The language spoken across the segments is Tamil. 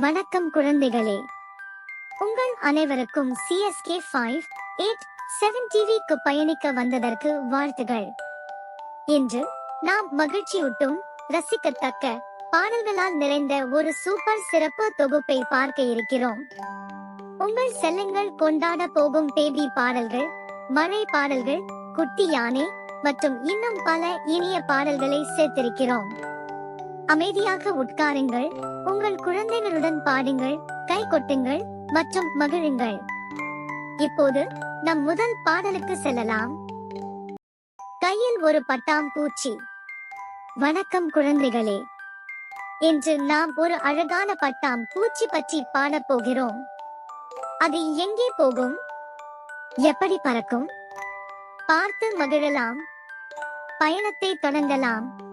வணக்கம் குழந்தைகளே. உங்கள் அனைவருக்கும் சிஎஸ்கே ஃபைவ் எயிட் செவன் டிவிக்கு பயணிக்க வந்ததற்கு வாழ்த்துகள். இன்று நாம் மகிழ்ச்சியூட்டும் ரசிக்கத்தக்க பாடல்களால் நிறைந்த ஒரு சூப்பர் சிறப்பு தொகுப்பை பார்க்க இருக்கிறோம். உங்கள் செல்லங்கள் கொண்டாட போகும் பேபி பாடல்கள் மழை பாடல்கள் குட்டி யானை மற்றும் இன்னும் பல இனிய பாடல்களை சேர்த்திருக்கிறோம். அமைதியாக உட்காருங்கள். உங்கள் குழந்தைகளுடன் பாடுங்கள் கை கொட்டுங்கள் மற்றும் மகிழுங்கள். இப்போது நம் முதல் பாடலுக்கு செல்லலாம். கையில் ஒரு பட்டாம் பூச்சி. வணக்கம் குழந்தைகளே. இன்று நாம் ஒரு அழகான பட்டாம் பூச்சி பற்றி பாடப் போகிறோம். அது எங்கே போகும்? எப்படி பறக்கும்? பார்த்து மகிழலாம். பயணத்தை தொடங்கலாம்.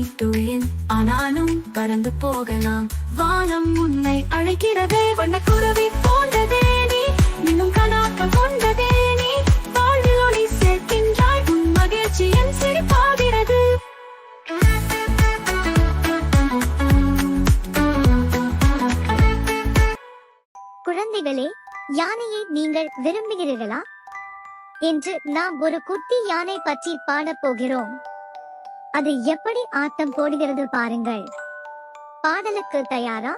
நான் ஆனாலும் பறந்து போகலாம். வானம் உன்னை அழைக்கிறதே. வண்ண குருவி போன்றதே நீ. இன்னும் கணாக்கம் கொண்டதே நீ. வாழ்வில் ஒளி சேர்க்கின்றாய். உன் மகிழ்ச்சி என் சிரிப்பாகிறது. குழந்தைகளே யானையை நீங்கள் விரும்புகிறீர்களா? என்று நாம் ஒரு குட்டி யானை பற்றி பாடப் போகிறோம். அது எப்படி ஆட்டம் போடுகிறது பாருங்கள். பாடலுக்கு தயாரா?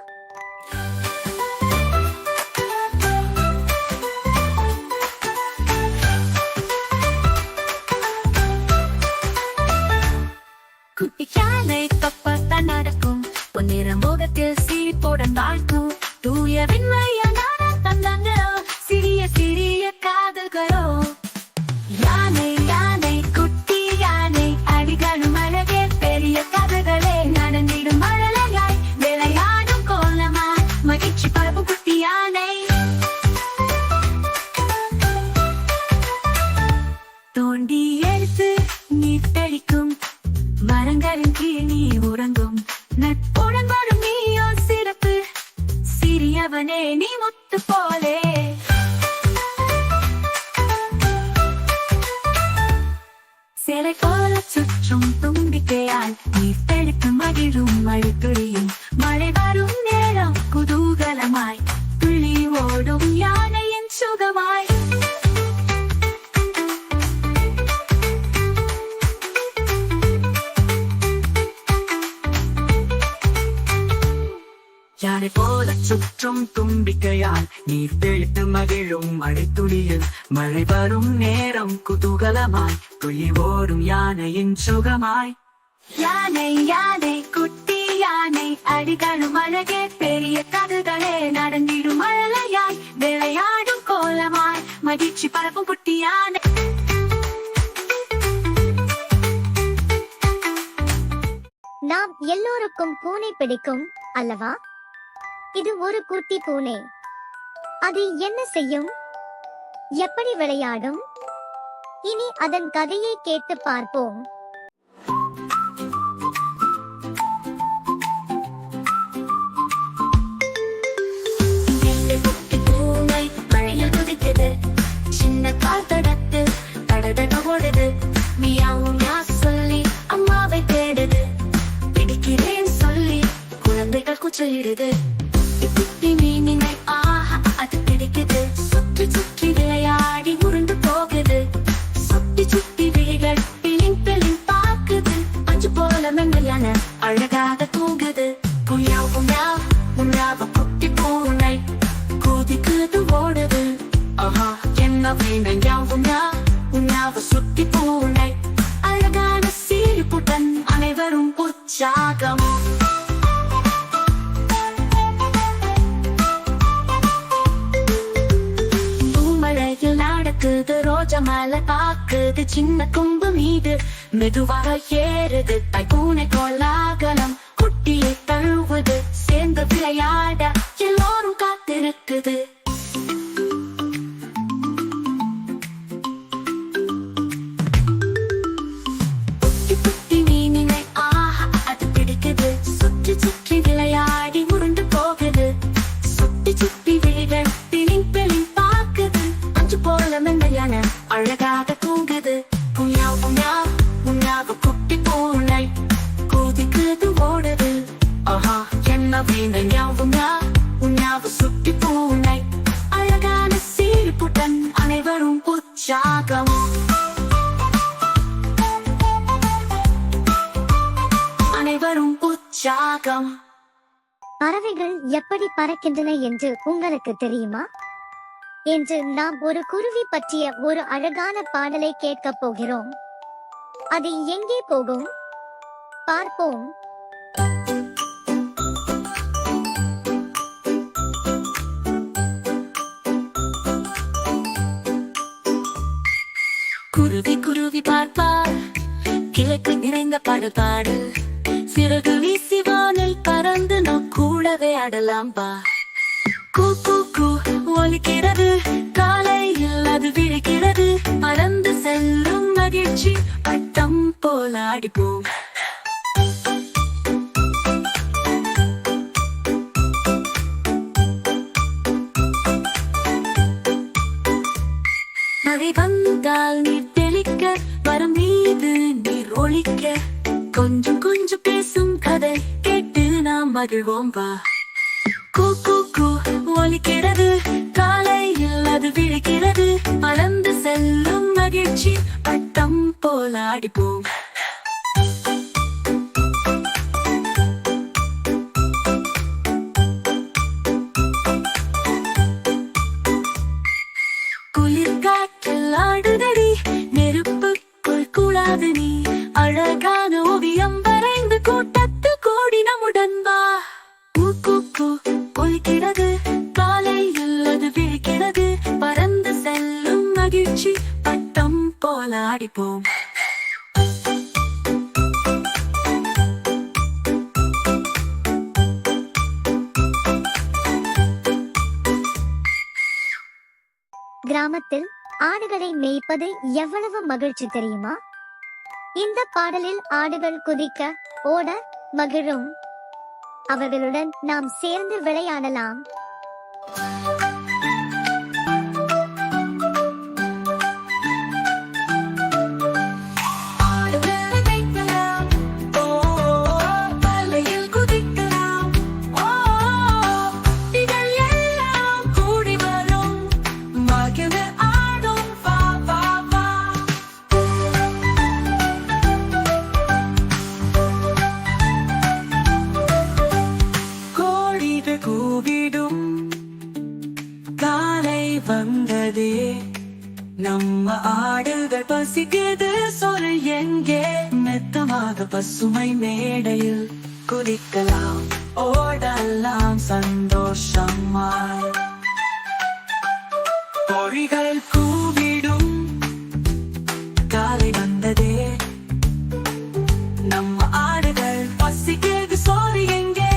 குட்டி யானை தப்பத்தான் நடக்கும் பொன்னிற முகத்தில் போட வாழ்க்கும் தூய வெண்மையான யானை போல சுற்றும் தும்பிக்கையால் நீர் தெளித்து மகிழும் மழைத்துளியில் மழை வரும் நேரம் குதூகலமாய் துளி ஓடும் யானையின் சுகமாய். யானை யானை குட்டி யானை அடிகளும் அழகே பெரிய கதுகளே நடந்திடும் அழலையாய் விளையாடும் கோலமாய் மகிழ்ச்சி பரப்பும் குட்டி யானை. நாம் எல்லோருக்கும் பூனை பிடிக்கும் அல்லவா? இது ஒரு குட்டி பூனை. அது என்ன செய்யும்? எப்படி விளையாடும்? இனி அதன் கதையை கேட்டு பார்ப்போம் சொல்லிடுது அடிக்குது சுற்றி சுற்றி விளையாடி உருண்டு போகுது. சுற்றி சுற்றி விழிகள் பிளிங் பிளிங் பார்க்குது. அஞ்சு போல மென்மையான அழகாக மெதுவாக உற்சாகம் பறவைகள் எப்படி பறக்கின்றன என்று உங்களுக்கு தெரியுமா? என்று நாம் ஒரு குருவி பற்றிய ஒரு அழகான பாடலை கேட்கப் போகிறோம். அது எங்கே போகும்? பார்ப்போம். குருவி குருவி பார்ப்பார். கிழக்கு நிறைந்த பாடல் பாடு சிறகு வீசி வானில் பறந்து நம் கூடவே ஆடலாம் பா. கூ கூ கூ ஒலிக்கிறது. காலையில் அது விழிக்கிறது. பறந்து செல்லும் மகிழ்ச்சி பட்டம் போல அடிப்போம் மழை வந்தால் நீர் தெளிக்க வரம் மீது நீர் ஒழிக்க. கொஞ்சம் கொஞ்சம் பேசும் கதை கேட்டு நாம் மகிழ்வோம் வா. கூ கூ ஒலிக்கிறது. காலையில் அது விழிக்கிறது. பறந்து செல்லும் மகிழ்ச்சி. பட்டம் போல அடிப்போம் போல கிராமத்தில் ஆடுகளை மேய்ப்பது எவ்வளவு மகிழ்ச்சி தெரியுமா? இந்த பாடலில் ஆடுகள் குதிக்க ஓட மகிழும். அவர்களுடன் நாம் சேர்ந்து விளையாடலாம். பசுமை மேடையில் குதிக்கலாம் ஓடலாம் சந்தோஷமாய். பொறிகள் கூவிடும் காலை வந்ததே. நம்ம ஆடுகள் பசிக்குது சோறு எங்கே?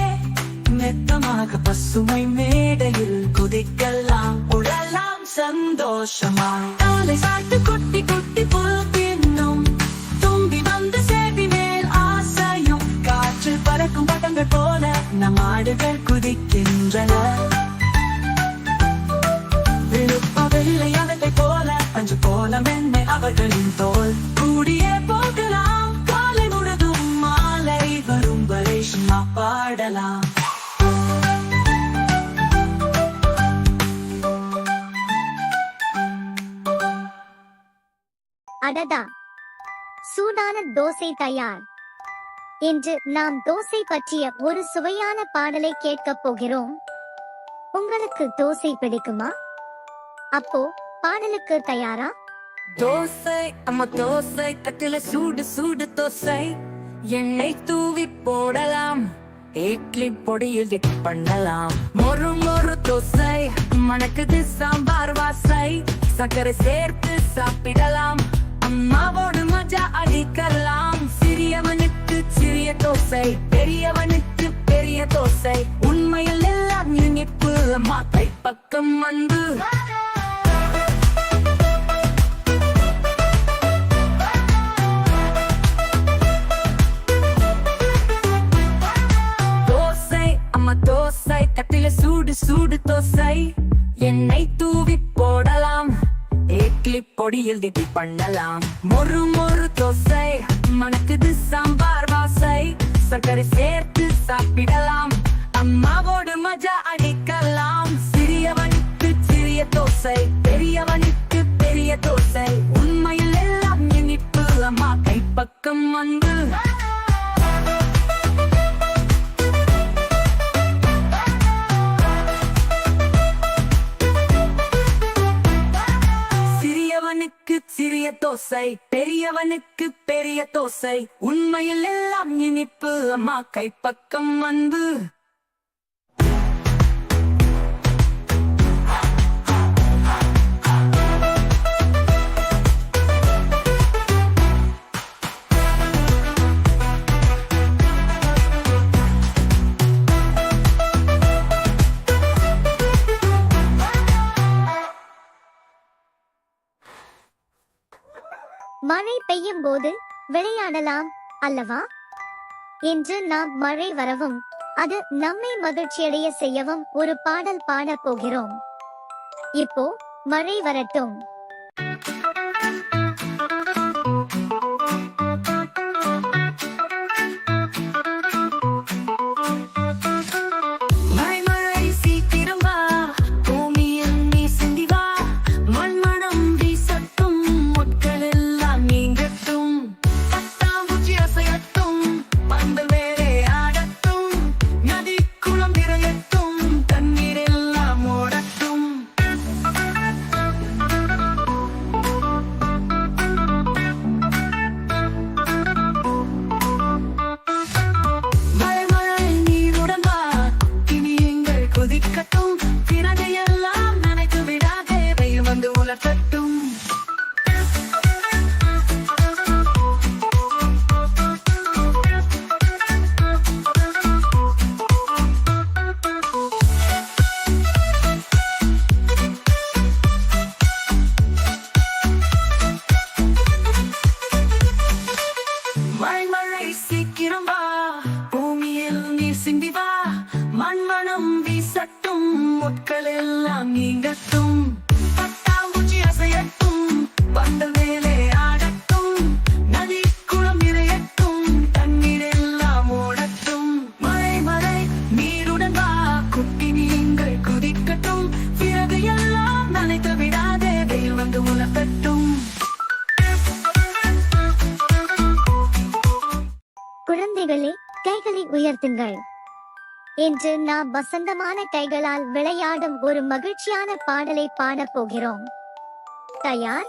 மெத்தமாக பசுமை மேடையில் குதிக்கலாம் உடலாம் சந்தோஷமாய். காலை சாட்டு கொட்டி கொட்டி ஆடுகள் குதிக்கின்றன. விழுப்பவில்லை அவற்றை போல அஞ்சு போல மென்மை அவர்களின் தோல். கூடிய போகலாம் காலை முழுதும் மாலை வரும் வரை சும்மா பாடலாம். அடதா சூடான தோசை தயார். இன்று நாம் தோசை பற்றிய ஒரு சுவையான பாடலை கேட்கப் போகிறோம். உங்களுக்கு தோசை பிடிக்குமா? அப்போ பாடலுக்கு தயாரா? தோசை அம்மா தோசை தட்டில சூடு சூடு தோசை. எண்ணெய் தூவி போடலாம் இட்லி பொடியில் டிப் பண்ணலாம். மொறு மொறு தோசை மணக்குது சாம்பார் வாசை. சர்க்கரை சேர்த்து சாப்பிடலாம் அம்மாவோடு மஜா அடிக்கலாம். சிறிய சிறிய தோசை பெரியவனுக்கு பெரிய தோசை. உண்மையில் எல்லாம் இனிப்பு. மாத்தை பக்கம் வந்து. தோசை அம்மா தோசை. தட்டில சூடு சூடு தோசை. என்னை தூவி போடலாம். இட்லி பொடியில் திட்டி பண்ணலாம். மொறு மொறு தோசை மணக்குது சாம்பார் வாசை. சர்க்கரை சேர்த்து சாப்பிடலாம். அம்மாவோடு மஜா அடிக்கலாம். சிறியவனுக்கு சிறிய தோசை பெரியவனுக்கு பெரிய தோசை. உண்மையில் எல்லாம் இனிப்பு அம்மா. கைப்பக்கம் வந்து பெரிய தோசை பெரியவனுக்கு பெரிய தோசை. உண்மையில் எல்லாம் இனிப்பு. அம்மா கைப்பக்கம் வந்து மழை பெய்யும் போது விளையாடலாம் அல்லவா? என்று நாம் மழை வரவும் அது நம்மை மகிழ்ச்சியடைய செய்யவும் ஒரு பாடல் பாடப் போகிறோம். இப்போ மழை வரட்டும். குழந்தைகளே கைகளை உயர்த்துங்கள். இன்று நாம் வசந்தமான கைகளால் விளையாடும் ஒரு மகிழ்ச்சியான பாடலை பாடப் போகிறோம். தயார்?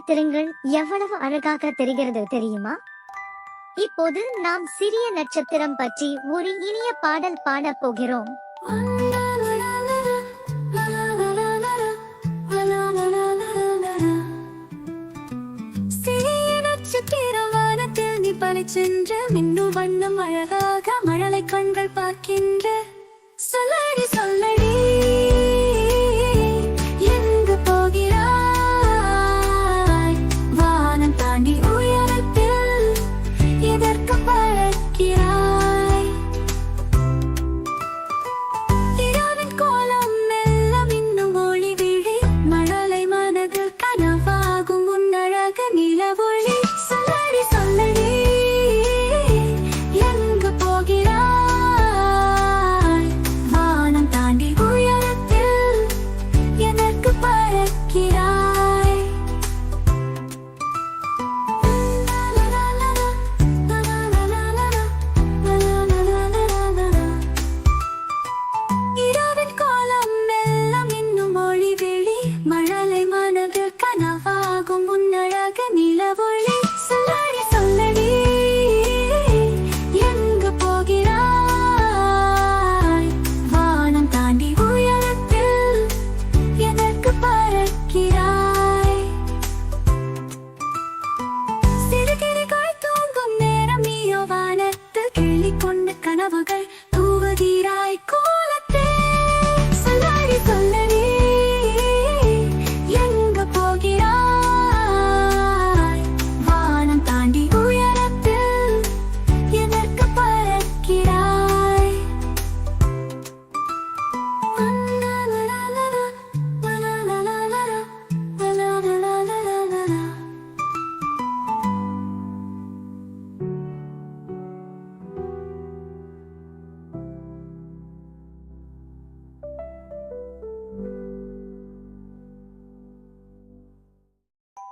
நட்சத்திரங்கள் எவ்வளவு அழகாக தெரிகிறது தெரியுமா? இப்போது நாம் சிறிய நட்சத்திரம் பற்றி ஒரு இனிய பாடல் பாடப் போகிறோம். சிறிய நட்சத்திரம் வானத்தில் நீ பளிச்சென்று வண்ணம் அழகாக மழலை கண்கள் பார்க்கின்ற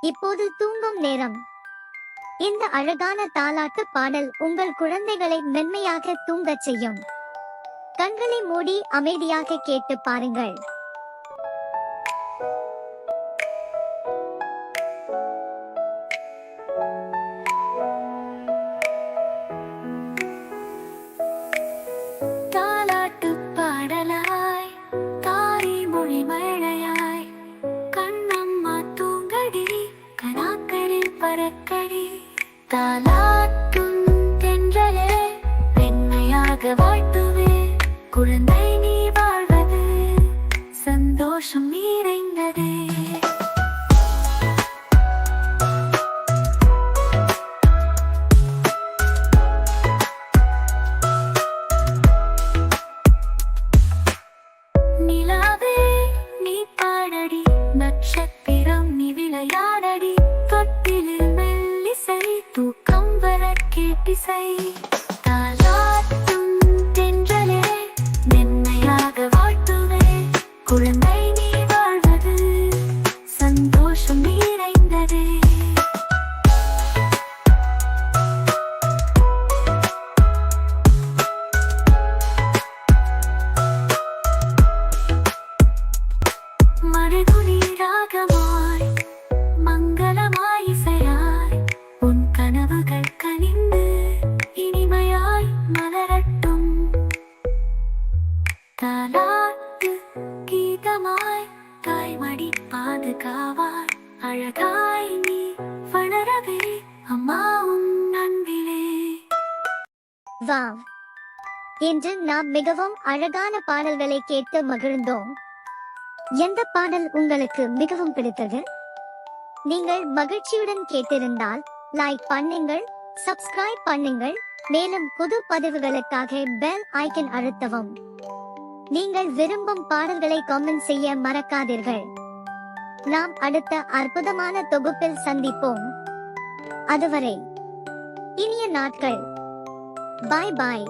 இப்போது தூங்கும் நேரம். இந்த அழகான தாலாட்டு பாடல் உங்கள் குழந்தைகளை மென்மையாக தூங்கச் செய்யும். கண்களை மூடி அமைதியாக கேட்டு பாருங்கள். மரக்கடி பறக்கடி தாலாட்டும் தென்றலே பெண்மையாக வாழ்த்துவே. குழந்தை அழகாய் நீ வளரவே வாவ். இன்று நாம் மிகவும் அழகான பாடல்களை கேட்டு மகிழ்ந்தோம். எந்த பாடல் உங்களுக்கு மிகவும் பிடித்தது? நீங்கள் மகிழ்ச்சியுடன் கேட்டிருந்தால் லைக் பண்ணுங்கள் சப்ஸ்கிரைப் பண்ணுங்கள் மேலும் புது பதிவுகளுக்காக பெல் ஐக்கன் அழுத்தவும். நீங்கள் விரும்பும் பாடல்களை கமெண்ட் செய்ய மறக்காதீர்கள். நாம் அடுத்த அற்புதமான தொகுப்பில் சந்திப்போம். அதுவரை இனிய நாட்கள். பாய் பாய்